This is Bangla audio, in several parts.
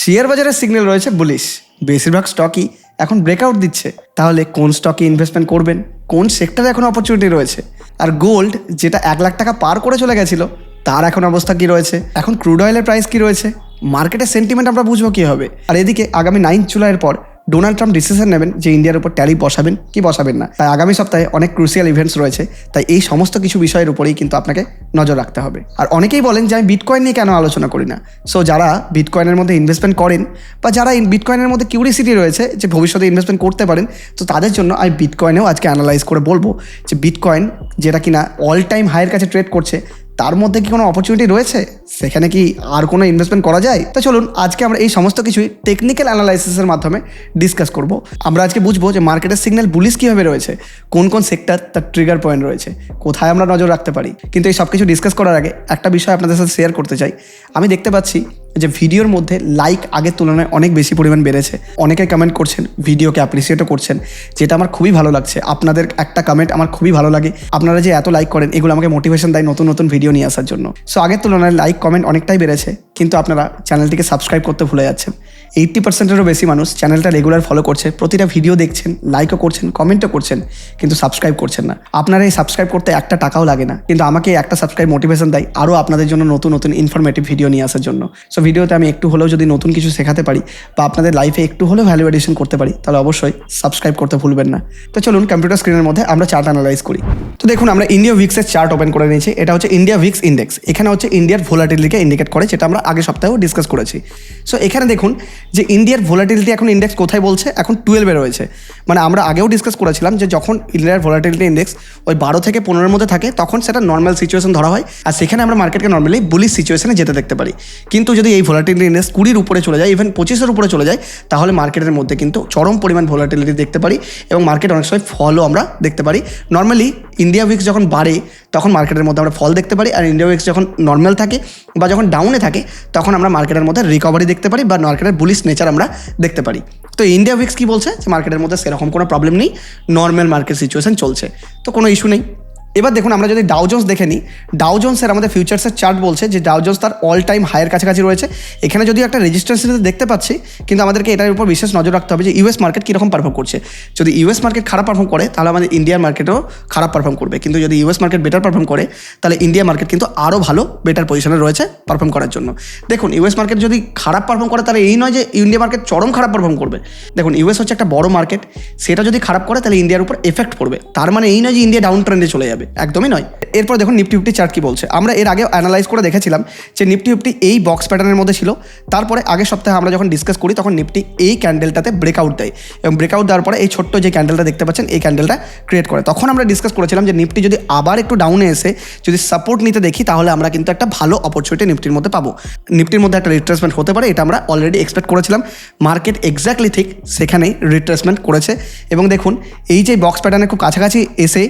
শেয়ার বাজারের সিগন্যাল রয়েছে বুলিশ বেশিরভাগ স্টকই এখন ব্রেকআউট দিচ্ছে। তাহলে কোন স্টকে ইনভেস্টমেন্ট করবেন? কোন সেক্টরে এখন অপরচুনিটি রয়েছে? আর গোল্ড যেটা এক লাখ টাকা পার করে চলে গেছিল, তার এখন অবস্থা কি রয়েছে? এখন ক্রুড অয়েলের প্রাইস কি রয়েছে? মার্কেটের সেন্টিমেন্ট আমরা বুঝব কী হবে? আর এদিকে আগামী নাইন জুলাইয়ের পর ডোনাল্ড ট্রাম্প ডিসিশন নেবেন যে ইন্ডিয়ার উপর ট্যারিফ বসাবেন কি বসাবেন না। তাই আগামী সপ্তাহে অনেক ক্রুশিয়াল ইভেন্টস রয়েছে। তাই এই সমস্ত কিছু বিষয়ের উপরেই কিন্তু আপনাকে নজর রাখতে হবে। আর অনেকেই বলেন যে আমি বিটকয়েন নিয়ে কেন আলোচনা করি না। সো যারা বিটকয়েনের মধ্যে ইনভেস্টমেন্ট করেন বা যারা বিটকয়েনের মধ্যে কিউরিসিটি রয়েছে যে ভবিষ্যতে ইনভেস্টমেন্ট করতে পারেন, তো তাদের জন্য আমি বিটকয়েনেও আজকে অ্যানালাইজ করে বলব যে বিটকয়েন যেটা কিনা অল টাইম হাইয়ের কাছে ট্রেড করছে তার মধ্যে কি কোনো অপরচুনিটি রয়েছে? সেখানে কি আর কোনো ইনভেস্টমেন্ট করা যায়? তো চলুন, আজকে আমরা এই সমস্ত কিছুই টেকনিক্যাল অ্যানালাইসিসের মাধ্যমে ডিসকাস করব। আমরা আজকে বুঝব যে মার্কেটের সিগন্যাল বুলিশ কীভাবে রয়েছে, কোন কোন সেক্টর তার ট্রিগার পয়েন্ট রয়েছে, কোথায় আমরা নজর রাখতে পারি। কিন্তু এই সব কিছু ডিসকাস করার আগে একটা বিষয় আপনাদের সাথে শেয়ার করতে চাই। আমি দেখতে পাচ্ছি যে ভিডিওর মধ্যে লাইক আগের তুলনায় অনেক বেশি পরিমাণ বেড়েছে। অনেকে কমেন্ট করছেন ভিডিওকে অ্যাপ্রিসিয়েটও করছেন, যেটা আমার খুবই ভালো লাগছে। আপনাদের একটা কমেন্ট আমার খুবই ভালো লাগে। আপনারা যে এত লাইক করেন, এগুলো আমাকে মোটিভেশন দেয় নতুন নতুন ভিডিও নিয়ে আসার জন্য। সো আগের তুলনায় লাইক কমেন্ট অনেকটাই বেড়েছে, কিন্তু আপনারা চ্যানেলটিকে সাবস্ক্রাইব করতে ভুলে যাচ্ছেন। এইট্টি পার্সেন্টেরও বেশি মানুষ চ্যানেলটা রেগুলার ফলো করছে, প্রতিটা ভিডিও দেখছেন লাইকও করছেন কমেন্টও করছেন, কিন্তু সাবস্ক্রাইব করছেন না। আপনারা এই সাবস্ক্রাইব করতে একটা টাকাও লাগে না, কিন্তু আমাকে একটা সাবস্ক্রাইব মোটিভেশন দেয় আরও আপনাদের জন্য নতুন নতুন ইনফরমেটিভ ভিডিও নিয়ে আসার জন্য। সো ভিডিওতে আমি একটু হলেও যদি নতুন কিছু শেখাতে পারি বা আপনাদের লাইফে একটু হলেও ভ্যালু এডিশন করতে পারি, তাহলে অবশ্যই সাবস্ক্রাইব করতে ভুলবেন না। তো চলুন কম্পিউটার স্ক্রিনের মধ্যে আমরা চার্ট অ্যানালাইজ করি। তো দেখুন, আমরা ইন্ডিয়া উইক্সের চার্ট ওপেন করে নিয়েছি। এটা হচ্ছে ইন্ডিয়া উইক্স ইন্ডেক্স এখানে হচ্ছে ইন্ডিয়ার ভোলাটিলিটিকে ইন্ডিকেট করে, যেটা আমরা আগে সপ্তাহেও ডিসকাস করেছি। সো এখানে দেখুন যে ইন্ডিয়ার ভোলাটিলিটি এখন ইন্ডেক্স কোথায় বলছে? এখন টুয়েলভে রয়েছে। মানে আমরা আগেও ডিসকাস করেছিলাম যে যখন ইন্ডিয়ার ভোলাটিলিটি ইন্ডেক্স ওই বারো থেকে পনেরোর মধ্যে থাকে, তখন সেটা নর্মাল সিচুয়েশন ধরা হয়। আর সেখানে আমরা মার্কেটকে নর্মালি বুলিশ সিচুয়েশনে যেতে দেখতে পারি। কিন্তু যদি এই ভোলাটিলিটি ইন্ডেক্স কুড়ির উপরে চলে যায় ইভেন পঁচিশের উপরে চলে যায়, তাহলে মার্কেটের মধ্যে কিন্তু চরম পরিমাণ ভোলাটিলিটি দেখতে পারি এবং মার্কেট অনেক সময় ফলও আমরা দেখতে পারি। নর্মালি ইন্ডিয়া উইক্স যখন বাড়ে, তখন মার্কেটের মধ্যে আমরা ফল দেখতে পারি, আর ইন্ডিয়া উইক্স যখন নর্মাল থাকে বা যখন ডাউনে থাকে, তখন আমরা মার্কেটের মধ্যে রিকভারি দেখতে পারি বা মার্কেটের বুলিশ নেচার আমরা দেখতে পারি। তো ইন্ডিয়া উইক্স কি বলছে? যে মার্কেটের মধ্যে সেরকম কোনো প্রবলেম নেই নর্মাল মার্কেট সিচুয়েশন চলছে। তো কোনো ইস্যু নেই। এবার দেখুন, আমরা যদি ডাউজন্স দেখে নিই ডাউজন্সের আমাদের ফিউচার্সের চার্ট বলছে যে ডাউজন্স তার অল টাইম হায়ের কাছাকাছি রয়েছে। এখানে যদিও একটা রেজিস্ট্যান্স দেখতে পাচ্ছি, কিন্তু আমাদেরকে এটার উপর বিশেষ নজর রাখতে হবে যে ইউএস মার্কেট কীরকম পারফর্ম করছে। যদি ইউএস মার্কেট খারাপ পারফর্ম করে, তাহলে আমাদের ইন্ডিয়ান মার্কেটও খারাপ পারফর্ম করবে। কিন্তু যদি ইউএস মার্কেট বেটার পারফর্ম করে, তাহলে ইন্ডিয়া মার্কেট কিন্তু আরও ভালো বেটার পজিশনে রয়েছে পারফর্ম করার জন্য। দেখুন ইউএস মার্কেট যদি খারাপ পারফর্ম করে, তাহলে এই নয় যে ইন্ডিয়া মার্কেট চরম খারাপ পারফর্ম করবে। দেখুন ইউএস হচ্ছে একটা বড় মার্কেট সেটা যদি খারাপ করে, তাহলে ইন্ডিয়ার উপর এফেক্ট পড়বে। তার মানে এই নয় যে ইন্ডিয়া ডাউন ট্রেন্ডে চলে যাবে। একদমই নয়। এরপর দেখুন নিফটি ফিফটি চার্ট কি বলছে। আমরা এর আগে অ্যানালাইজ করে দেখেছিলাম যে নিফটি ফিফটি এই বক্স প্যাটার্নের মধ্যে ছিল। তারপরে আগের সপ্তাহে আমরা যখন ডিসকাস করি, তখন নিফটি এই ক্যান্ডেলটাতে ব্রেকআউট দেয় এবং ব্রেকআউট দেওয়ার পরে এই ছোট্ট যে ক্যান্ডেলটা দেখতে পাচ্ছেন, এই ক্যান্ডেলটা ক্রিয়েট করে। তখন আমরা ডিসকাস করেছিলাম যে নিফটি যদি আবার একটু ডাউনে এসে যদি সাপোর্ট নিতে দেখি, তাহলে আমরা কিন্তু একটা ভালো অপরচুনিটি নিফটির মধ্যে পাবো। নিফটির মধ্যে একটা রিট্রেসমেন্ট হতে পারে, এটা আমরা অলরেডি এক্সপেক্ট করেছিলাম। মার্কেট এক্স্যাক্টলি ঠিক সেখানেই রিট্রেসমেন্ট করেছে। এবং দেখুন, এই যে বক্স প্যাটার্নের খুব কাছাকাছি এসে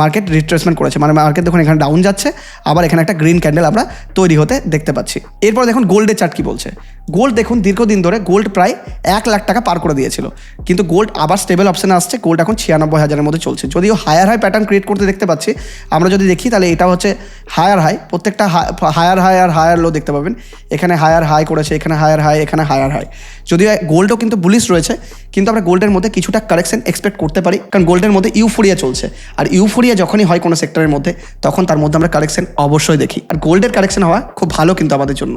মার্কেট রিট্রেসমেন্ট করেছে। মানে মার্কেট দেখুন, এখানে ডাউন যাচ্ছে, আবার এখানে একটা গ্রিন ক্যান্ডেল আমরা তৈরি হতে দেখতে পাচ্ছি। এরপর দেখুন গোল্ডের চার্ট কি বলছে? গোল্ড দেখুন, দীর্ঘদিন ধরে গোল্ড প্রায় এক লাখ টাকা পার করে দিয়েছিল। কিন্তু গোল্ড আবার স্টেবল অপশনে আসছে গোল্ড এখন ছিয়ানব্বই হাজারের মধ্যে চলছে। যদিও হায়ার হাই প্যাটার্ন ক্রিয়েট করতে দেখতে পাচ্ছি, আমরা যদি দেখি, তাহলে এটা হচ্ছে হায়ার হাই প্রত্যেকটা হায়ার হাই আর হায়ার লো দেখতে পাবেন। এখানে হায়ার হাই করেছে, এখানে হায়ার হাই এখানে হায়ার হাই যদিও গোল্ডও কিন্তু বুলিশ রয়েছে, কিন্তু আমরা গোল্ডের মধ্যে কিছুটা কারেকশন এক্সপেক্ট করতে পারি, কারণ গোল্ডের মধ্যে ইউফোরিয়া চলছে। আর ইউফোরিয়া যখনই হয় কোনো সেক্টরের মধ্যে, তখন তার মধ্যে আমরা কারেকশন অবশ্যই দেখি। আর গোল্ডের কারেকশন হওয়া খুব ভালো কিন্তু আমাদের জন্য।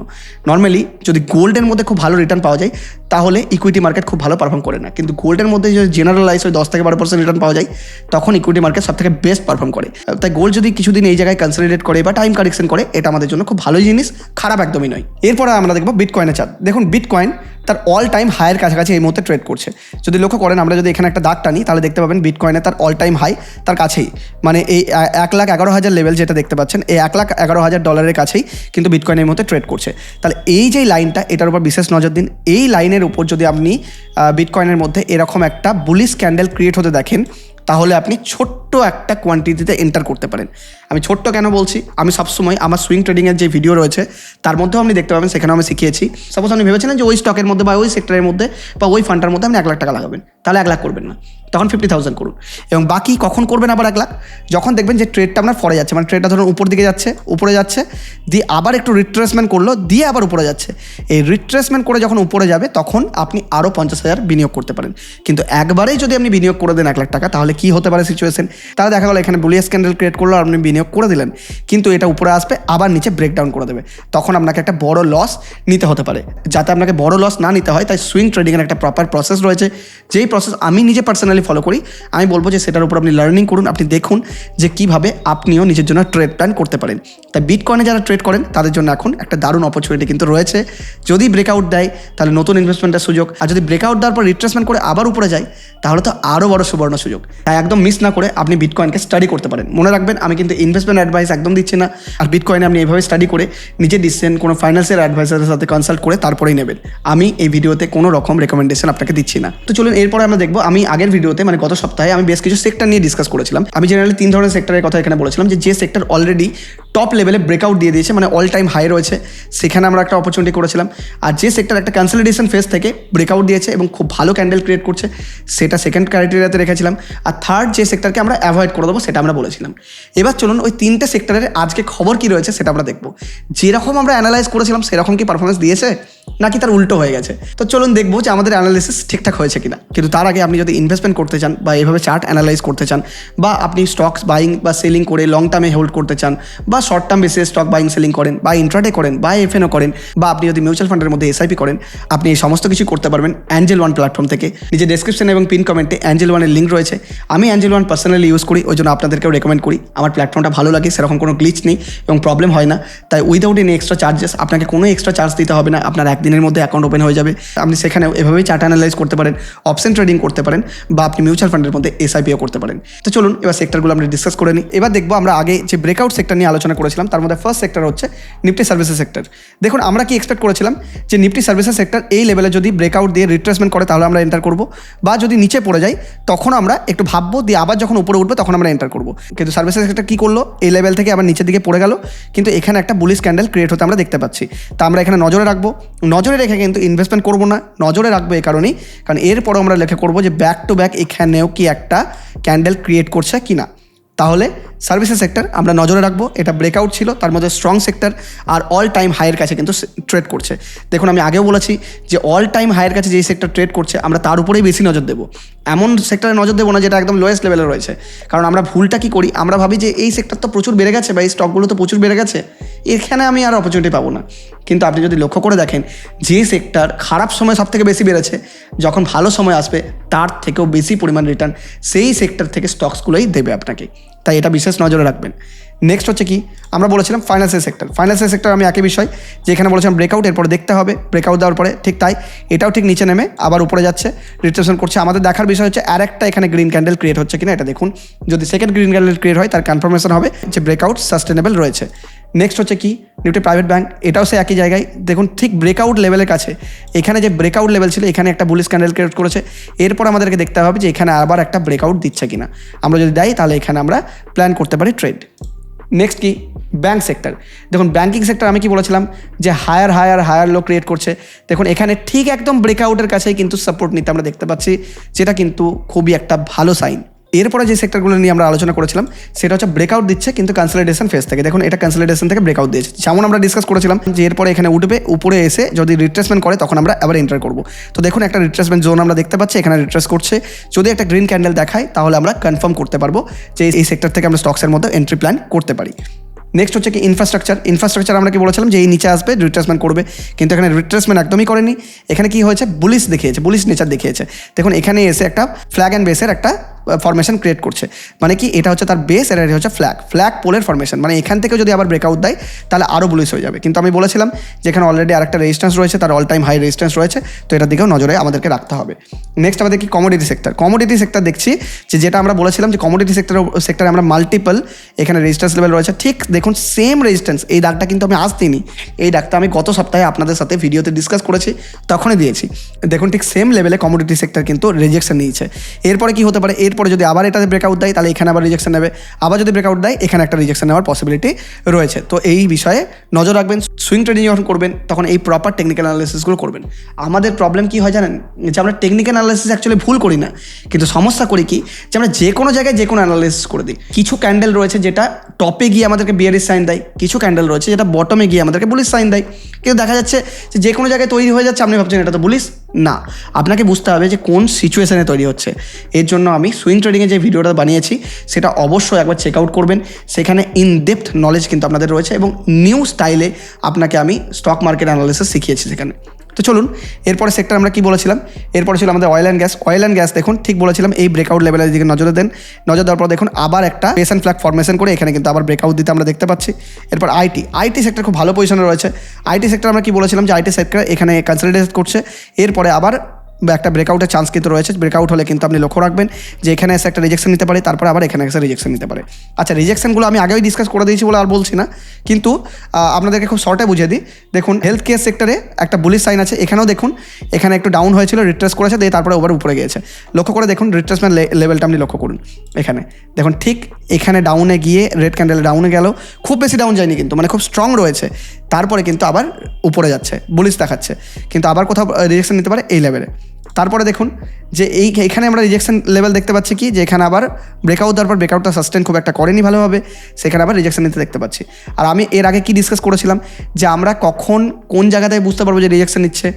নর্মালি যদি গোল্ডের মধ্যে খুব ভালো রিটার্ন পাওয়া যায় তাহলে ইকুইটি মার্কেট খুব ভালো পারফর্ম করে না। কিন্তু গোল্ডের মধ্যে যদি জেনারেলাইজ ওই দশ থেকে বারো পার্সেন্ট রিটার্ন পাওয়া যায়, তখন ইকুইটি মার্কেট সব থেকে বেস্ট পারফর্ম করে তাই গোল্ড যদি কিছুদিন এই জায়গায় কনসলিডেট করে বা টাইম কারেকশন করে, এটা আমাদের জন্য খুব ভালো জিনিস, খারাপ একদমই নয়। এরপরে আমরা দেখব বিটকয়েনের চার্ট দেখুন বিটকয়েন তার অল টাইম হাইয়ের কাছাকাছি এই মুহূর্তে ট্রেড করছে। যদি লক্ষ্য করেন, আমরা যদি এখানে একটা দাগ টানি, তাহলে দেখতে পাবেন বিটকয়েনে তার অল টাইম হাই তার কাছেই। মানে এই এক লাখ এগারো হাজার লেভেল যেটা দেখতে পাচ্ছেন, এই এক লাখ এগারো হাজার ডলারের কাছেই কিন্তু বিটকয়েন এই মুহূর্তে ট্রেড করছে। তাহলে এই যে লাইনটা এটার উপর বিশেষ নজর দিন, এই লাইনের উপর যদি আপনি বিটকয়েনের মধ্যে এরকম একটা বুলিশ ক্যান্ডেল ক্রিয়েট হতে দেখেন, তাহলে আপনি ছোট্ট একটা কোয়ান্টিটিতে এন্টার করতে পারেন। আমি ছোট্ট কেন বলছি? আমি সবসময় আমার সুইং ট্রেডিংয়ের যে ভিডিও রয়েছে, তার মধ্যেও আপনি দেখতে পাবেন, সেখানেও আমি শিখিয়েছি। সাপোজ আপনি ভেবেছিলেন যে ওই স্টকের মধ্যে বা ওই সেক্টরের মধ্যে বা ওই ফান্ডটার মধ্যে আপনি এক লাখ টাকা লাগাবেন, তাহলে এক লাখ করবেন না। তখন ফিফটি থাউজেন্ড করুন। এবং বাকি কখন করবেন আবার এক লাখ? যখন দেখবেন যে ট্রেডটা আপনার ফরে যাচ্ছে মানে ট্রেডটা ধরুন উপর দিকে যাচ্ছে, উপরে যাচ্ছে, দিয়ে আবার একটু রিট্রেসমেন্ট করল, দিয়ে আবার উপরে যাচ্ছে। এই রিট্রেসমেন্ট করে যখন উপরে যাবে, তখন আপনি আরও পঞ্চাশ হাজার বিনিয়োগ করতে পারেন। কিন্তু একবারেই যদি আপনি বিনিয়োগ করে দেন এক লাখ টাকা, তাহলে কি হতে পারে সিচুয়েশন তাহলে দেখা গেলো এখানে বুলিয়াস ক্যান্ডেল ক্রিয়েট করল আপনি বিনিয়োগ করে দিলেন। কিন্তু এটা উপরে আসবে, আবার নিচে ব্রেকডাউন করে দেবে। তখন আপনাকে একটা বড় লস নিতে হতে পারে। যাতে আপনাকে বড় লস না নিতে হয়, তাই সুইং ট্রেডিংয়ের একটা প্রপার প্রসেস রয়েছে। যেই প্রসেস আমি নিজে পার্সোনালি ফলো করি। আমি বলব যে সেটার উপর আপনি লার্নিং করুন, আপনি দেখুন যে কীভাবে আপনিও নিজের জন্য ট্রেড প্ল্যান করতে পারেন। তাই বিটকয়েনে যারা ট্রেড করেন, তাদের জন্য এখন একটা দারুণ অপরচুনিটি কিন্তু রয়েছে। যদি ব্রেকআউট দেয়, তাহলে নতুন ইনভেস্টমেন্টের সুযোগ। আর যদি ব্রেকআউট দেওয়ার পর রিট্রেসমেন্ট করে আবার উপরে যায়, তাহলে তো আরও বড় সুবর্ণ সুযোগ। তাই একদম মিস না করে আপনি বিটকয়েনকে স্টাডি করতে পারেন। মনে রাখবেন, আমি কিন্তু ইনভেস্টমেন্ট অ্যাডভাইস একদম দিচ্ছি না। আর বিটকয়েনে আপনি এইভাবে স্টাডি করে নিজে ডিসিশন কোনো ফাইন্যান্সিয়াল অ্যাডভাইসারের সাথে কনসাল্ট করে তারপরেই নেবেন। আমি এই ভিডিওতে কোনো রকম রেকমেন্ডেশন আপনাকে দিচ্ছি না। তো চলুন, এরপরে আমরা দেখব, আমি আগের ভিডিওতে মানে গত সপ্তাহে আমি বেশ কিছু সেক্টর নিয়ে ডিসকাস করেছিলাম। আমি জেনারেলি তিন ধরনের সেক্টরের কথা এখানে বলেছিলাম যে যে সেক্টর অলরেডি টপ লেভেলে ব্রেকআউট দিয়ে দিয়েছে মানে অল টাইম হাই রয়েছে, সেখানে আমরা একটা অপরচুনিটি করেছিলাম। আর যে সেক্টর একটা কনসলিডেশন ফেজ থেকে ব্রেকআউট দিয়েছে এবং খুব ভালো ক্যান্ডেল ক্রিয়েট করছে, সেটা সেকেন্ড ক্রাইটেরিয়াতে রেখেছিলাম। আর থার্ড যে সেক্টরকে আমরা অ্যাভয়েড করে দেবো, সেটা আমরা বলেছিলাম। এবার চলুন ওই তিনটে সেক্টরের আজকে খবর কি রয়েছে, সেটা আমরা দেখব। যেরকম আমরা অ্যানালাইজ করেছিলাম, সেরকম কি পারফরমেন্স দিয়েছে? নাকি তার উল্টো হয়ে গেছে। তো চলুন দেখব যে আমাদের অ্যানালাইসিস ঠিকঠাক হয়েছে কিনা। কিন্তু তার আগে আপনি যদি ইনভেস্টমেন্ট করতে চান বা এভাবে চার্ট অ্যানালাইজ করতে চান, বা আপনি স্টকস বাইং বা সেলিং করে লং টার্মে হোল্ড করতে চান, বা শর্ট টার্ম বেসিসে স্টক বাইং সেলিং করেন, বা ইন্ট্রাডে করেন, বা এফএনও করেন, বা আপনি যদি মিউচুয়াল ফান্ডের মধ্যে এসআইপি করেন, আপনি এই সমস্ত কিছু করতে পারবেন অ্যাঞ্জেল ওয়ান প্ল্যাটফর্ম থেকে। নিজের ডেসক্রিপশন এবং পিন কমেন্টে অ্যাঞ্জেল ওয়ানের লিঙ্ক রয়েছে। আমি অ্যাঞ্জেল ওয়ান পার্সোনালি ইউজ করি, ওই জন্য আপনাদেরকেও রেকমেন্ড করি। আমার প্ল্যাটফর্মটা ভালো লাগে, সেরকম কোনো গ্লিচ নেই এবং প্রবলেম হয় না। তাই উইদাউট এনি এক্সট্রা চার্জেস আপনাকে কোনো এক্সট্রা চার্জ দিতে হবে না। আপনার একদিনের মধ্যে অ্যাকাউন্ট ওপেন হয়ে যাবে। আপনি সেখানে এভাবেই চার্ট অ্যানালাইজ করতে পারেন অপশন ট্রেডিং করতে পারেন, বা আপনি মিউচুয়াল ফান্ডের মধ্যে এসআইপিও করতে পারেন। তো চলুন, এবার সেক্টরগুলো আমরা ডিসকাস করে নিই। এবার দেখব আমরা আগে যে ব্রেকআউট সেক্টর নিয়ে আলোচনা করেছিলাম, তার মধ্যে ফার্স্ট সেক্টর হচ্ছে নিফটি সার্ভিসেস সেক্টর দেখুন, আমরা কি এক্সপেক্ট করেছিলাম? যে নিফটি সার্ভিসেস সেক্টর এই লেভেলে যদি ব্রেকআউট দিয়ে রিট্রেসমেন্ট করে, তাহলে আমরা এন্টার করব। বা যদি নিচে পড়ে যায় তখন আমরা একটু ভাববো, দিয়ে আবার যখন উপরে উঠবে, তখন আমরা এন্টার করব। কিন্তু সার্ভিসেস সেক্টর কী করল? এই লেভেল থেকে আবার নিচের দিকে পড়ে গেল। কিন্তু এখানে একটা বুলিশ ক্যান্ডেল ক্রিয়েট হতে আমরা দেখতে পাচ্ছি। তা আমরা এখানে নজরে রাখব। নজরে রেখে কিন্তু ইনভেস্টমেন্ট করব না, নজরে রাখব এই কারণেই। কারণ এরপরও আমরা লেখা করব যে ব্যাক টু ব্যাক এখানেও কি একটা ক্যান্ডেল ক্রিয়েট করছে কি না তাহলে সার্ভিসেস সেক্টর, আমরা নজরে রাখব। এটা ব্রেকআউট ছিল, তার মধ্যে স্ট্রং সেক্টর আর অল টাইম হাইয়ের কাছে কিন্তু ট্রেড করছে। দেখুন, আমি আগেও বলেছি যে অল টাইম হাইয়ের কাছে যেই সেক্টর ট্রেড করছে, আমরা তার উপরেই বেশি নজর দেবো। এমন সেক্টরে নজর দেবো না যেটা একদম লোয়েস্ট লেভেলে রয়েছে। কারণ আমরা ভুলটা কি করি? আমরা ভাবি যে এই সেক্টর তো প্রচুর বেড়ে গেছে বা এই স্টকগুলো তো প্রচুর বেড়ে গেছে, এখানে আমি আর অপরচুনিটি পাবো না। কিন্তু আপনি যদি লক্ষ্য করে দেখেন, যে সেক্টর খারাপ সময় সব থেকে বেশি বেড়েছে, যখন ভালো সময় আসবে, তার থেকেও বেশি পরিমাণ রিটার্ন সেই সেক্টর থেকে স্টকসগুলোই দেবে আপনাকে। তাই এটা বিশেষ নজরে রাখবেন। নেক্সট হচ্ছে কি? আমরা বলেছিলাম ফাইন্যান্সিয়াল সেক্টর ফাইন্যান্সিয়াল সেক্টর আমি একই বিষয়, যেখানে বলেছিলাম ব্রেকআউট এরপরে দেখতে হবে। ব্রেকআউট দেওয়ার পরে ঠিক তাই, এটাও ঠিক নিচে নেমে আবার উপরে যাচ্ছে। রিট্রেশন করছে। আমাদের দেখার বিষয় হচ্ছে আর একটা এখানে গ্রিন ক্যান্ডেল ক্রিয়েট হচ্ছে কিনা, এটা দেখুন। যদি সেকেন্ড গ্রিন ক্যান্ডেল ক্রিয়েট হয়, তার কনফার্মেশন হবে যে ব্রেকআউট সাস্টেনেবল রয়েছে। নেক্সট হচ্ছে কি? নিফটি প্রাইভেট ব্যাংক এটাও সে একই জায়গায়। দেখুন, ঠিক ব্রেকআউট লেভেলের কাছে। এখানে যে ব্রেকআউট লেভেল ছিল, এখানে একটা বুলিশ ক্যান্ডেল ক্রিয়েট করেছে। এরপর আমাদেরকে দেখতে হবে যে এখানে আবার একটা ব্রেকআউট দিচ্ছে কিনা। আমরা যদি দেয়, তাহলে এখানে আমরা প্ল্যান করতে পারি ট্রেড নেক্সট কি? ব্যাঙ্ক সেক্টর দেখুন ব্যাঙ্কিং সেক্টর আমি কি বলেছিলাম? যে higher higher higher low create করছে। দেখুন, এখানে ঠিক একদম ব্রেকআউটের কাছেই কিন্তু সাপোর্ট নিতে আমরা দেখতে পাচ্ছি, যেটা কিন্তু খুবই একটা ভালো সাইন এরপরে যে সেক্টরগুলো নিয়ে আমরা আলোচনা করেছিলাম, সেটা হচ্ছে ব্রেকআউট দিচ্ছে কিন্তু কনসলিডেশন ফেস থেকে। দেখুন, এটা কনসলিডেশন থেকে ব্রেকআউট দিয়েছে। যেমন আমরা ডিসকাস করেছিলাম যে এরপরে এখানে উঠবে, উপরে এসে যদি রিট্রেসমেন্ট করে, তখন আমরা আবার এন্টার করব। তো দেখুন, একটা রিট্রেসমেন্ট জোন আমরা দেখতে পাচ্ছি, এখানে রিট্রেস করছে। যদি একটা গ্রিন ক্যান্ডেল দেখায়, তাহলে আমরা কনফার্ম করতে পারব যে এই সেক্টর থেকে আমরা স্টকসের মধ্যে এন্ট্রি প্ল্যান করতে পারি। নেক্সট হচ্ছে কি ইনফ্রাস্ট্রাকচার ইনফ্রাস্ট্রাকচার আমরা কি বলেছিলাম যে এই নিচে আসবে রিট্রেসমেন্ট করবে। কিন্তু এখানে রিট্রেসমেন্ট একদমই করেনি। এখানে কি হয়েছে? বুলিশ দেখিয়েছে বুলিশ নেচার দেখিয়েছে। দেখুন, এখানে এসে একটা ফ্ল্যাগ অ্যান্ড বেসের একটা ফরমেশন ক্রিয়েট করছে। মানে কি, এটা হচ্ছে তার বেস আর এটা হচ্ছে ফ্ল্যাগ ফ্ল্যাগ পোলের ফরমেশন মানে এখান থেকে যদি আবার ব্রেকআউট দেয়, তাহলে আরও বুলিশ হয়ে যাবে। কিন্তু আমি বলেছিলাম যেখানে অলরেডি আরেকটা রেজিস্ট্যান্স রয়েছে, তার অল টাইম হাই রেজিস্ট্যান্স রয়েছে, তো এটার দিকেও নজরে আমাদেরকে রাখতে হবে। নেক্সট আমাদের কি কমোডিটি সেক্টর কমোডিটি সেক্টর দেখছি যে যেটা আমরা বলেছিলাম যে কমোডিটি সেক্টর সেক্টরে আমরা মাল্টিপল এখানে রেজিস্ট্যান্স লেভেল রয়েছে। ঠিক দেখুন সেম রেজিস্ট্যান্স এই দাগটা কিন্তু আমি আজ দিইনি। এই দাগটা আমি গত সপ্তাহে আপনাদের সাথে ভিডিওতে ডিসকাস করেছি, তখনই দিয়েছি। দেখুন, ঠিক সেম লেভেলে কমোডিটি সেক্টর কিন্তু রেজেকশন নিয়েছে। এরপরে কি হতে পারে? এরপরে যদি আবার এটাতে ব্রেকআউট দেয়, তাহলে এখানে আবার রিজেকশন নেবে। আবার যদি ব্রেকআউট দেয়, এখানে একটা রিজেকশন নেওয়ার পসিবিলিটি রয়েছে। তো এই বিষয়ে নজর রাখবেন সুইং ট্রেডিং যখন করবেন, তখন এই প্রপার টেকনিক্যাল অ্যানালিসিসগুলো করবেন। আমাদের প্রবলেম কি হয় জানেন? যে আমরা টেকনিক্যাল অ্যানালিসিস অ্যাকচুয়ালি ভুল করি না। কিন্তু সমস্যা করি কি? যে আমরা যে কোনো জায়গায় যে কোনো অ্যানালিসিস করে দিই। কিছু ক্যান্ডেল রয়েছে যেটা টপে গিয়ে আমাদেরকে বিয়ারিস সাইন দেয়। কিছু ক্যান্ডেল রয়েছে যেটা বটমে গিয়ে আমাদেরকে বুলিশ সাইন দেয়। কিন্তু দেখা যাচ্ছে যে যে কোনো জায়গায় তৈরি হয়ে যাচ্ছে, আপনি ভাবছেন এটা তো বুলিশ না। আপনাকে বুঝতে হবে যে কোন সিচুয়েশানে তৈরি হচ্ছে। এর জন্য আমি সুইং ট্রেডিংয়ে যে ভিডিওটা বানিয়েছি, সেটা অবশ্যই একবার চেক আউট করবেন। সেখানে ইন ডেপথ নলেজ কিন্তু আপনাদের রয়েছে এবং নিউ স্টাইলে আপনাকে আমি স্টক মার্কেট অ্যানালিসিস শিখিয়েছি সেখানে। তো চলুন, এরপরে সেক্টর আমরা কি বলেছিলাম? এরপরে ছিল আমাদের oil and gas oil and gas দেখুন, ঠিক বলেছিলাম, এই ব্রেকআউট লেভেলের দিকে নজর দেন। নজর দেওয়ার পর দেখুন, আবার একটা পেশন ফ্ল্যাগ ফর্মেশন করে এখানে কিন্তু আবার ব্রেকআউট দিতে আমরা দেখতে পাচ্ছি। এরপর আইটি আইটি সেক্টর খুব ভালো পজিশনে রয়েছে। আইটি সেক্টর আমরা কি বলেছিলাম যে আইটি সেক্টর এখানে কনসিডারেট করছে। এরপরে আবার বা একটা ব্রেকআউটের চান্স কিন্তু রয়েছে। ব্রেকআউট হলে কিন্তু আপনি লক্ষ্য রাখবেন যে এখানে এসে একটা রিজেকশন নিতে পারে, তারপরে আবার এখানে এসে রিজেকশন নিতে পারে। আচ্ছা রিজেকশনগুলো আমি আগেই ডিসকাস করে দিয়েছি বলে আর বলছি না। কিন্তু আপনাদেরকে খুব শর্টে বুঝিয়ে দিই। দেখুন হেলথ কেয়ার সেক্টরে একটা বুলিশ সাইন আছে। এখানেও দেখুন, এখানে একটু ডাউন হয়েছিল রিট্রেস করেছে, দিয়ে তারপরে ওভার উপরে গিয়েছে। লক্ষ্য করে দেখুন রিট্রেসমেন্ট লেভেলটা আপনি লক্ষ্য করুন এখানে। দেখুন, ঠিক এখানে ডাউনে গিয়ে রেড ক্যান্ডেলে ডাউনে গেল। খুব বেশি ডাউন যায়নি কিন্তু মানে খুব স্ট্রং রয়েছে। তারপরে কিন্তু আবার উপরে যাচ্ছে বুলিশ দেখাচ্ছে। কিন্তু আবার কোথাও রিজেকশন নিতে পারে এই লেভেলে তারপরে দেখুন যে এই এখানে আমরা রিজেকশন লেভেল দেখতে পাচ্ছি কি? যে এখানে আবার ব্রেকআউট দেওয়ার পর ব্রেকআউটটা সাস্টেন খুব একটা করেনি ভালোভাবে, সেখানে আবার রিজেকশন নিতে দেখতে পাচ্ছি। আর আমি এর আগে কি ডিসকাস করেছিলাম? যে আমরা কখন কোন জায়গাতে বুঝতে পারব যে রিজেকশন নিচ্ছে?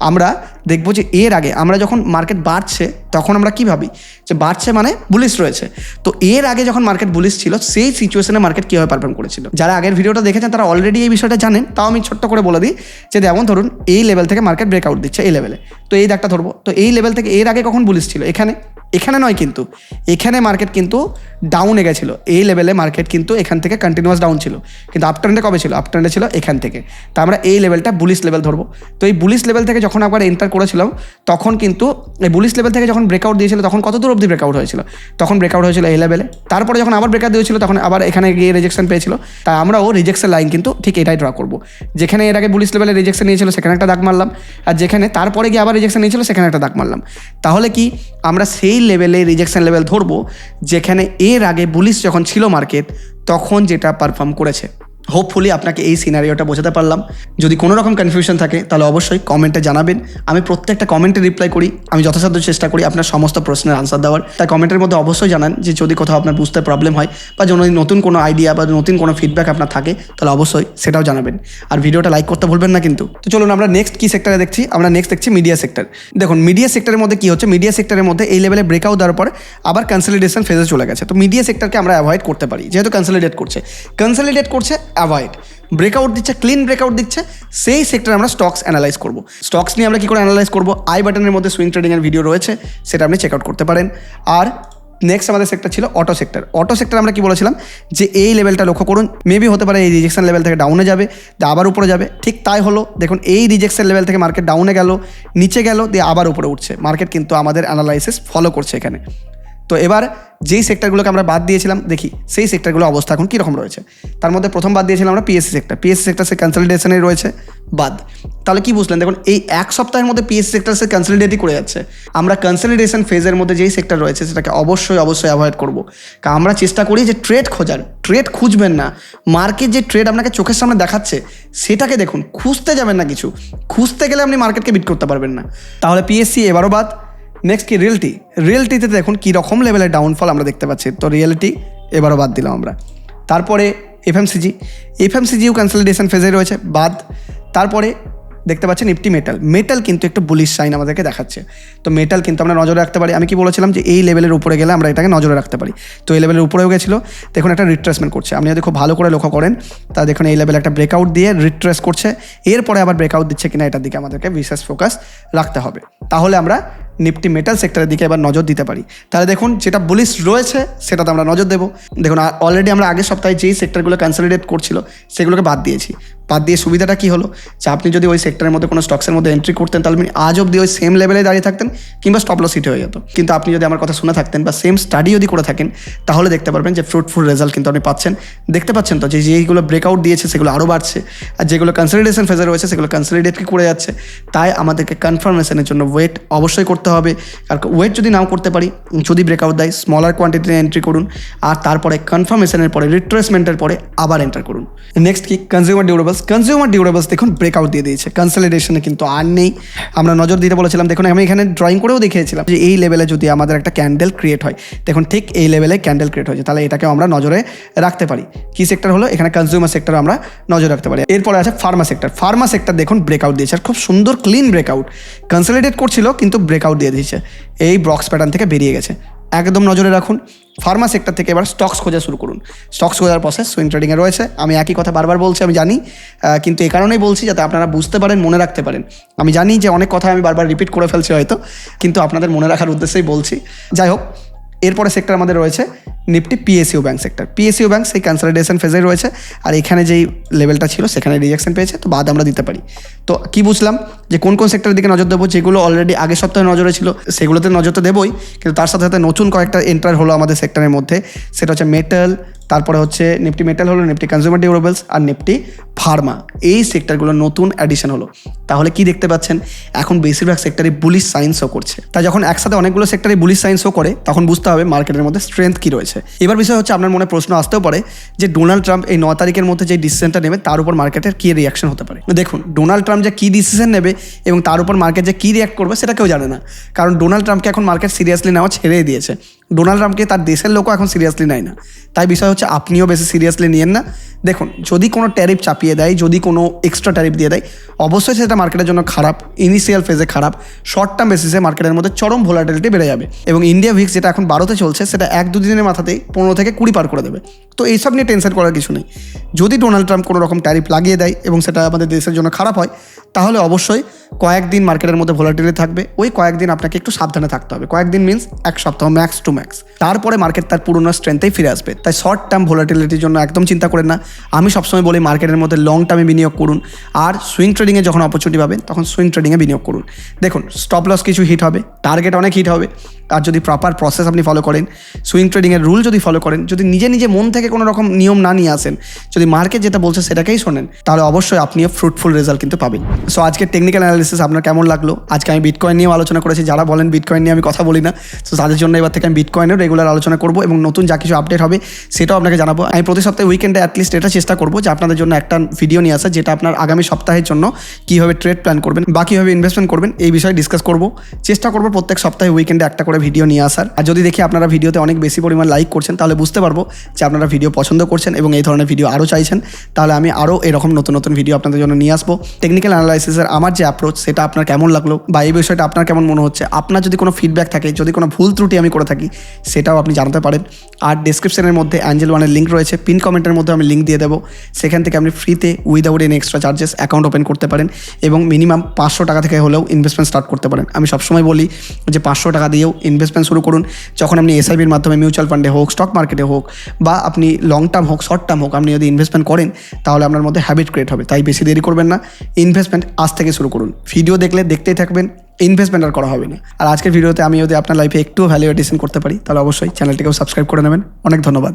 আমরা দেখব যে এর আগে আমরা যখন মার্কেট বাড়ছে, তখন আমরা কি ভাবি? যে বাড়ছে মানে বুলিশ রয়েছে। তো এর আগে যখন মার্কেট বুলিশ ছিল, সেই সিচুয়েশনে মার্কেট কীভাবে পারফর্ম করেছিল? যারা আগের ভিডিওটা দেখেছেন, তারা অলরেডি এই বিষয়টা জানেন। তাও আমি ছোট্ট করে বলে দিই যে যেমন ধরুন, এই লেভেল থেকে মার্কেট ব্রেকআউট দিচ্ছে, এই লেভেলে তো এই দাগটা ধরবো। তো এই লেভেল থেকে এর আগে কখন বুলিশ ছিল? এখানে। এখানে নয় কিন্তু। এখানে মার্কেট কিন্তু ডাউনে গেছিল। এই লেভেলে মার্কেট কিন্তু এখান থেকে কন্টিনিউয়াস ডাউন ছিল। কিন্তু আপট্রেন্ডে কবে ছিল? আপট্রেন্ডে ছিল এখান থেকে। তা আমরা এই লেভেলটা বুলিশ লেভেল ধরবো। তো এই বুলিশ লেভেল থেকে যখন আবার এন্টার করেছিলাম, তখন কিন্তু এই বুলিশ লেভেল থেকে যখন ব্রেকআউট দিয়েছিল, তখন কত দূর অবধি ব্রেকআউট হয়েছিল? তখন ব্রেকআউট হয়েছিল এই লেভেলে তারপরে যখন আবার ব্রেকআউট দিয়েছিল, তখন আবার এখানে গিয়ে রিজেকশন পেয়েছিল। তাই আমরাও রিজেকশন লাইন কিন্তু ঠিক এটাই ড্র করব। যেখানে এর আগে বুলিশ লেভেলে রিজেকশন নিয়েছিল, সেখানে একটা দাগ মারলাম। আর যেখানে তারপরে গিয়ে আবার রিজেকশন নিয়েছিল, সেখানে একটা দাগ মারলাম। তাহলে কি আমরা সেই লেভেলে রিজেকশন লেভেল ধরবো, যেখানে এর আগে বুলিশ যখন ছিল মার্কেট তখন যেটা পারফর্ম করেছে। হোপফুলি আপনাকে এই সিনারিওটা বোঝাতে পারলাম। যদি কোনো রকম কনফিউশন থাকে, তাহলে অবশ্যই কমেন্টে জানাবেন। আমি প্রত্যেকটা কমেন্টে রিপ্লাই করি। আমি যথাসাধ্য চেষ্টা করি আপনার সমস্ত প্রশ্নের আনসার দেওয়ার। তাই কমেন্টের মধ্যে অবশ্যই জানান যে যদি কোথাও আপনার বুঝতে প্রবলেম হয় বা যদি নতুন কোনো আইডিয়া বা নতুন কোনো ফিডব্যাক আপনার থাকে, তাহলে অবশ্যই সেটাও জানাবেন। আর ভিডিওটা লাইক করতে ভুলবেন না কিন্তু। তো চলুন আমরা নেক্সট কী সেক্টরে দেখছি? আমরা নেক্সট দেখছি মিডিয়া সেক্টর দেখুন মিডিয়া সেক্টরের মধ্যে কী হচ্ছে? মিডিয়া সেক্টরের মধ্যে এই লেভেলে ব্রেকআউট দেওয়ার পর আবার কনসলিডেশন ফেজে চলে গেছে। তো মিডিয়া সেক্টরকে আমরা অ্যাভয়েড করতে পারি। যেহেতু কনসলিডেট করছে। কনসলিডেট করছে অ্যাভয়েড। ব্রেকআউট দিচ্ছে ক্লিন ব্রেকআউট দিচ্ছে, সেই সেক্টরে আমরা স্টকস অ্যানালাইজ করব। স্টকস নিয়ে আমরা কী করে অ্যানালাইজ করব? আই বাটনের মধ্যে সুইং ট্রেডিংয়ের ভিডিও রয়েছে, সেটা আপনি চেক আউট করতে পারেন। আর নেক্সট আমাদের সেক্টর ছিল অটো সেক্টর অটো সেক্টর আমরা কি বলেছিলাম? যে এই লেভেলটা লক্ষ্য করুন মেবি হতে পারে এই রিজেকশন লেভেল থেকে ডাউনে যাবে, দিয়ে আবার উপরে যাবে। ঠিক তাই হলো, দেখুন এই রিজেকশন লেভেল থেকে মার্কেট ডাউনে গেল, নিচে গেল, দিয়ে আবার উপরে উঠছে। মার্কেট কিন্তু আমাদের অ্যানালাইসিস ফলো করছে এখানে। তো এবার যেই সেক্টরগুলোকে আমরা বাদ দিয়েছিলাম, দেখি সেই সেক্টরগুলো অবস্থা এখন কীরকম রয়েছে। তার মধ্যে প্রথম বাদ দিয়েছিলাম আমরা পিএসসি সেক্টর পিএসসি সেক্টর সে কনসলিডেশনে রয়েছে, বাদ। তাহলে কি বুঝলেন? দেখুন, এই এক সপ্তাহের মধ্যে পিএসসি সেক্টর সে কনসলিডেটই করে যাচ্ছে। আমরা কনসলিডেশন ফেজের মধ্যে যেই সেক্টর রয়েছে, সেটাকে অবশ্যই অবশ্যই অ্যাভয়েড করব। কারণ আমরা চেষ্টা করি যে ট্রেড খোঁজার। ট্রেড খুঁজবেন না। মার্কেট যে ট্রেড আপনাকে চোখের সামনে দেখাচ্ছে, সেটাকে দেখুন। খুঁজতে যাবেন না কিছু। খুঁজতে গেলে আপনি মার্কেটকে বিট করতে পারবেন না। তাহলে পিএসসি এবারও বাদ। নেক্সট কি রিয়েলটি রিয়েলটিতে দেখুন কী রকম লেভেলের ডাউনফল আমরা দেখতে পাচ্ছি। তো রিয়েলিটি এবারও বাদ দিলাম আমরা। তারপরে এফএমসিজি এফএমসিজিও কনসলিডেশন ফেজে রয়েছে, বাদ। তারপরে দেখতে পাচ্ছেন নিফটি মেটাল মেটাল কিন্তু একটু বুলিশ সাইন আমাদেরকে দেখাচ্ছে। তো মেটাল কিন্তু আমরা নজরে রাখতে পারি। আমি কি বলেছিলাম যে এই লেভেলের উপরে গেলে আমরা এটাকে নজরে রাখতে পারি। তো এই লেভেলের উপরেও গেছিল। দেখুন একটা রিট্রেসমেন্ট করছে। আপনি যদি খুব ভালো করে লক্ষ্য করেন, তা দেখুন এই লেভেলে একটা ব্রেকআউট দিয়ে রিট্রেস করছে। এরপরে আবার ব্রেকআউট দিচ্ছে কিনা এটার দিকে আমাদেরকে বিশেষ ফোকাস রাখতে হবে। তাহলে আমরা নিফটি মেটাল সেক্টরের দিকে এবার নজর দিতে পারি। তাহলে দেখুন, যেটা বুলিশ রয়েছে, সেটাতে আমরা নজর দেবো। দেখুন অলরেডি আমরা আগের সপ্তাহে যেই সেক্টরগুলো কনসলিডেট করছিল, সেগুলোকে বাদ দিয়েছি। বাদ দিয়ে সুবিধাটা কি হলো? যে আপনি যদি ওই সেক্টরের মধ্যে কোনো স্টকসের মধ্যে এন্ট্রি করতেন, তাহলে আপনি আজ অব্দি ওই সেম লেভেলে দাঁড়িয়ে থাকতেন কিংবা স্টপ লস হিট হয়ে যেত। কিন্তু আপনি যদি আমার কথা শুনে থাকতেন বা সেম স্টাডি যদি করে থাকেন, তাহলে দেখতে পারবেন যে ফ্রুটফুল রেজাল্ট কিন্তু আপনি পাচ্ছেন। দেখতে পাচ্ছেন তো যে যেইগুলো ব্রেকআউট দিয়েছে, সেগুলো আরও বাড়ছে। আর যেগুলো কনসলিডেশন ফেজে রয়েছে, সেগুলো কনসলিডেট করে যাচ্ছে? তাই আমাদেরকে কনফার্মেশনের জন্য ওয়েট অবশ্যই করতে হবে। আর ওয়েট যদি নাও করতে পারি, যদি ব্রেকআউট দেয় স্মলার কোয়ান্টিটিতে এন্ট্রি করুন। আর তারপরে কনফার্মেশনের পরে রিট্রেসমেন্টের পরে আবার এন্টার করুন। নেক্সট কি কনজিউমার ডিউরেবলস কনজিউমার ডিউরেবলস দেখুন ব্রেকআউট দিয়ে দিয়েছে। কনসলিডেশনে কিন্তু আর নেই। আমরা নজর দিতে বলেছিলাম, দেখুন, আমি এখানে ড্রয়িং করেও দেখিয়েছিলাম যে এই লেভেলে যদি আমাদের একটা ক্যান্ডেল ক্রিয়েট হয়, দেখুন, ঠিক এই লেভেলে ক্যান্ডেল ক্রিয়েট হয়েছে। তাহলে এটাকেও আমরা নজরে রাখতে পারি। কি সেক্টর হলো? এখানে কনজিউমার সেক্টর আমরা নজর রাখতে পারি। এরপরে আছে ফার্মা সেক্টর ফার্মা সেক্টর দেখুন ব্রেকআউট দিয়েছে। আর খুব সুন্দর ক্লিন ব্রেকআউট কনসলিডেট করছিল, কিন্তু ব্রেকআউট দিয়ে দিয়েছে। এই ব্রক্স প্যাটার্ন থেকে বেরিয়ে গেছে। একদম নজরে রাখুন। ফার্মা সেক্টর থেকে এবার স্টকস খোঁজা শুরু করুন। স্টকস খোঁজার প্রসেস সুইং ট্রেডিংয়ে রয়েছে। আমি একই কথা বারবার বলছি, আমি জানি কিন্তু এ কারণেই বলছি যাতে আপনারা বুঝতে পারেন, মনে রাখতে পারেন। আমি জানি যে অনেক কথা আমি বারবার রিপিট করে ফেলছি হয়তো, কিন্তু আপনাদের মনে রাখার উদ্দেশ্যেই বলছি। যাই হোক, এরপরে সেক্টর আমাদের রয়েছে Nifty PSU bank sector PSU bank সেই কনসলিডেশন ফেজে রয়েছে আর এখানে যেই লেভেলটা ছিল সেখানে রিজেকশন পেয়েছে, তো বাদ আমরা দিতে পারি। তো কি বুঝলাম? যে কোন কোন সেক্টরের দিকে নজর দেবো? যেগুলো অলরেডি আগের সপ্তাহে নজরে ছিল, সেগুলোতে নজর তো দেবই। কিন্তু তার সাথে সাথে নতুন কয়েকটা এন্টার হলো আমাদের সেক্টরের মধ্যে। সেটা হচ্ছে মেটাল তারপরে হচ্ছে নিফটি মেটাল হলো নিফটি কনজিউমার ডিউরেবলস আর নিফটি ফার্মা এই সেক্টরগুলো নতুন অ্যাডিশন হলো। তাহলে কি দেখতে পাচ্ছেন? এখন বেশিরভাগ সেক্টরে বুলিশ সাইন শো করছে। তাই যখন একসাথে অনেকগুলো সেক্টরে বুলিশ সাইন শো করে, তখন বুঝতে হবে মার্কেটের মধ্যে স্ট্রেংথ কী রয়েছে। এবার বিষয় হচ্ছে আপনার মনে প্রশ্ন আসতেও পারে যে ডোনাল্ড ট্রাম্প এই ন তারিখের মধ্যে যে ডিসিশনটা নেবে, তার উপর মার্কেটের কী রিয়াকশন হতে পারে? দেখুন ডোনাল্ড ট্রাম্প যে কী ডিসিশন নেবে এবং তার উপর মার্কেট যে কী রিয়াক্ট করবে, সেটা কেউ জানে না। কারণ ডোনাল্ড ট্রাম্পকে এখন মার্কেট সিরিয়াসলি নেওয়া ছেড়েই দিয়েছে। ডোনাল্ড ট্রাম্পকে তার দেশের লোকও এখন সিরিয়াসলি নেয় না। তাই বিষয় হচ্ছে আপনিও বেশি সিরিয়াসলি নিয়েন না। দেখুন, যদি কোনো ট্যারিফ চাপিয়ে দেয়, যদি কোনো এক্সট্রা ট্যারিফ দিয়ে দেয়, অবশ্যই সেটা মার্কেটের জন্য খারাপ ইনিশিয়াল ফেজে খারাপ শর্ট টার্ম বেসিসে মার্কেটের মধ্যে চরম ভোলাটিলিটি বেড়ে যাবে। এবং ইন্ডিয়া ভিক্স যেটা এখন বারোতে চলছে, সেটা এক দু দিনের মাথাতেই পনেরো থেকে কুড়ি পার করে দেবে। তো এইসব নিয়ে টেনশন করার কিছু নেই। যদি ডোনাল্ড ট্রাম্প কোনো রকম ট্যারিফ লাগিয়ে দেয় এবং সেটা আমাদের দেশের জন্য খারাপ হয় তাহলে অবশ্যই কয়েকদিন মার্কেটের মধ্যে ভোলাটিলিটি থাকবে। ওই কয়েকদিন আপনাকে একটু সাবধানে থাকতে হবে। কয়েকদিন মিন্স এক সপ্তাহ ম্যাক্স টু ম্যাক্স তারপরে মার্কেট তার পুরোনো স্ট্রেংথেই ফিরে আসবে। তাই শর্ট টার্ম ভোলাটিলিটির জন্য একদম চিন্তা করেন না। আমি সবসময় বলি মার্কেটের মধ্যে লং টার্মে বিনিয়োগ করুন। আর সুইং ট্রেডিংয়ে যখন অপরচুনিটি পাবেন, তখন সুইং ট্রেডিংয়ে বিনিয়োগ করুন। দেখুন স্টপ লস কিছু হিট হবে টার্গেট অনেক হিট হবে। আর যদি প্রপার প্রসেস আপনি ফলো করেন সুইং ট্রেডিংয়ের রুল যদি ফলো করেন, যদি নিজে নিজে মন থেকে কোনো রকম নিয়ম না নিয়ে আসেন, যদি মার্কেট যেটা বলছে সেটাকেই শোনেন, তাহলে অবশ্যই আপনিও ফ্রুটফুল রেজাল্ট কিন্তু পাবেন। সো আজকে টেকনিক্যাল অ্যানালিসিস আপনার কেমন লাগল? আজকে আমি বিটকয়েন নিয়েও আলোচনা করেছি। যারা বলেন বিটকয়েন নিয়ে আমি কথা বলি না সো তাদের জন্য এবার থেকে আমি বিটকয়েনেও রেগুলার আলোচনা করব এবং নতুন যা কিছু আপডেট হবে, সেটাও আপনাকে জানাব। আমি প্রতি সপ্তাহে উইকেন্ডে অ্যাটলিস্ট এটা চেষ্টা করব যে আপনাদের জন্য একটা ভিডিও নিয়ে আসা, যেটা আপনার আগামী সপ্তাহের জন্য কীভাবে ট্রেড প্ল্যান করবেন, বা কীভাবে ইনভেস্টমেন্ট করবেন, এই বিষয়ে ডিসকাস করব। চেষ্টা করব প্রত্যেক সপ্তাহে উইকেন্ডে একটা করে ভিডিও নিয়ে আসার। আর যদি দেখি আপনারা ভিডিওতে অনেক বেশি পরিমাণ লাইক করছেন, তাহলে বুঝতে পারব যে আপনারা ভিডিও পছন্দ করছেন এবং এই ধরনের ভিডিও আরও চাইছেন। তাহলে আমি আরও এরকম নতুন নতুন ভিডিও আপনাদের জন্য নিয়ে আসব। টেকনিক্যাল অ্যানালাইসিসের আমার যে অ্যাপ্রোচ সেটা আপনার কেমন লাগল বা এই বিষয়টা আপনার কেমন মনে হচ্ছে? আপনার যদি কোনো ফিডব্যাক থাকে, যদি কোনো ভুল ত্রুটি আমি করে থাকি, সেটাও আপনি জানাতে পারেন। আর ডিসক্রিপশনের মধ্যে অ্যাঞ্জেল ওয়ানের লিঙ্ক রয়েছে। পিন কমেন্টের মধ্যে আমি লিঙ্ক দিয়ে দেবো। সেখান থেকে আপনি ফ্রিতে without any extra charges account open করতে পারেন এবং মিনিমাম পাঁচশো টাকা থেকে হলেও ইনভেস্টমেন্ট স্টার্ট করতে পারেন। আমি সবসময় বলি যে পাঁচশো টাকা দিয়েও ইনভেস্টমেন্ট শুরু করুন। যখন আপনি এসআইবির মাধ্যমে মিউচুয়াল ফান্ডে হোক স্টক মার্কেটে হোক, বা আপনি লং টার্ম হোক শর্ট টার্ম হোক, আপনি যদি ইনভেস্টমেন্ট করেন, তাহলে আপনার মধ্যে হ্যাবিট ক্রিয়েট হবে। তাই বেশি দেরি করবেন না। ইনভেস্টমেন্ট আজ থেকে শুরু করুন। ভিডিও দেখলে দেখতেই থাকবেন ইনভেস্টমেন্ট আর করা হবে না। আর আজকের ভিডিওতে আমি যদি আপনার লাইফে একটু ভ্যালু এডিশন করতে পারি, তাহলে অবশ্যই চ্যানেলটিকেও সাবস্ক্রাইব করে নেবেন। অনেক ধন্যবাদ।